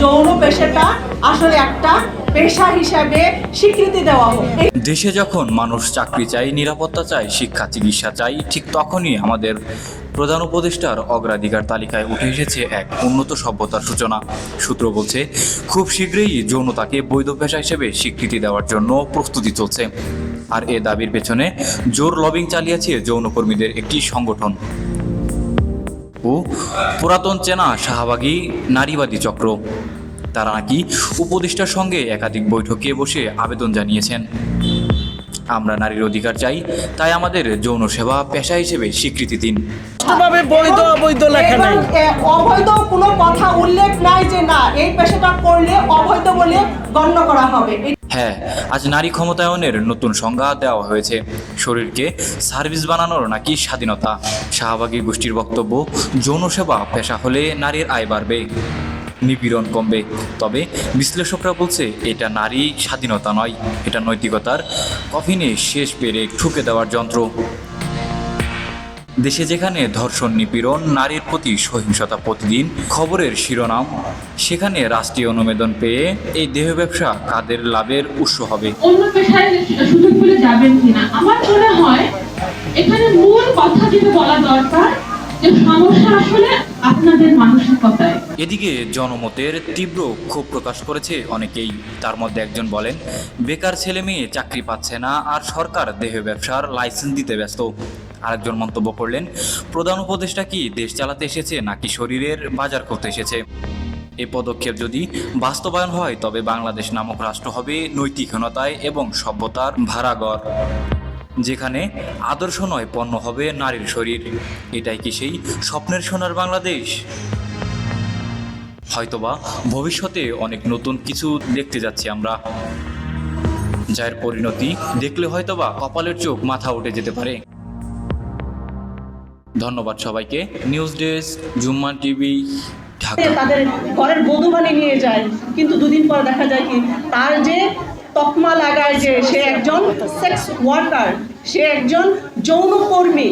যৌন পেশাটা আসলে একটা পেশা হিসাবে স্বীকৃতি দেওয়া হোক। দেশে যখন মানুষ চাকরি চাই নিরাপত্তা চায়, শিক্ষা, চিকিৎসা চাই ঠিক তখনই আমাদের প্রধান উপদেষ্টার অগ্রাধিকার তালিকায় উঠে এসেছে এক উন্নত সভ্যতার সূচনা। সূত্র বলছে, খুব শীঘ্রই যৌনতাকে বৈধ পেশা হিসেবে স্বীকৃতি দেওয়ার জন্য প্রস্তুতি চলছে। আর এ দাবির পেছনে জোর লবিং চালিয়েছে যৌনকর্মীদের একটি সংগঠন। ও পুরাতন চেনা শাহবাগী নারীবাদী চক্র। তারা নাকি উপদেষ্টার সঙ্গে একাধিক বৈঠকে বসে আবেদন জানিয়েছেন। আমরা নারীর অধিকার চাই তাই আমাদের যৌন সেবা পেশা হিসেবে স্বীকৃতি দিন। ভাবে বৈধ অবৈধ লেখা নাই। অবৈধ কোনো কথা উল্লেখ নাই যে না এই পেশাটা করলে অবৈধ বলে গণ্য করা হবে। হ্যাঁ আজ নারী ক্ষমতায়নের নতুন সংজ্ঞা দেওয়া হয়েছে। শরীরকে সার্ভিস বানানোর নাকি স্বাধীনতা? শাহবাগী গোষ্ঠীর বক্তব্য, যৌনসেবা পেশা হলে নারীর আয় বাড়বে, নিপীড়ন কমবে। তবে বিশ্লেষকরা বলছে, এটা নারী স্বাধীনতা নয়, এটা নৈতিকতার কফিনে শেষ পেরে ঠুকে দেওয়ার যন্ত্র। দেশে যেখানে ধর্ষণ নিপীড়ন নারীর প্রতি সহিংসতা প্রতিদিন খবরের শিরোনাম সেখানে রাষ্ট্রীয় অনুমোদন পেয়ে এই দেহ ব্যবসা কাদের লাভের উৎস হবে? অন্য পেশায় সুযোগ পেলে যাবেন কিনা? আমার মনে হয় এখানে মূল কথা যেটা বলা দরকার যে সমস্যা আসলে আপনাদের মানসিকতায়। এদিকে জনমতের তীব্র ক্ষোভ প্রকাশ করেছে অনেকেই। তার মধ্যে একজন বলেন বেকার ছেলে মেয়ে চাকরি পাচ্ছে না আর সরকার দেহ ব্যবসার লাইসেন্স দিতে ব্যস্ত। আরেকজন মন্তব্য করলেন, প্রধান উপদেষ্টা কি দেশ চালাতে এসেছে নাকি শরীরের বাজার করতে এসেছে? এই পদক্ষেপ যদি বাস্তবায়ন হয়, তবে বাংলাদেশ নামক রাষ্ট্র হবে নৈতিকহীনতায় এবং সভ্যতার ভাড়াগর যেখানে আদর্শ নয়, পণ্য হবে নারীর শরীর। এটাই কি সেই স্বপ্নের সোনার বাংলাদেশ? হয়তোবা ভবিষ্যতে অনেক নতুন কিছু দেখতে যাচ্ছি আমরা। যার পরিণতি দেখলে হয়তোবা কপালের চোখ মাথা উঠে যেতে পারে। ধন্যবাদ সবাইকে। নিউজ ডেস্ক জুম্মা টিভি তাদের ঘরের বধূ বানিয়ে নিয়ে যায়, কিন্তু দুদিন পর দেখা যায় কি, তার যে তকমা লাগায় যে সে একজন সেক্স ওয়ার্কার সে একজন যৌনকর্মী।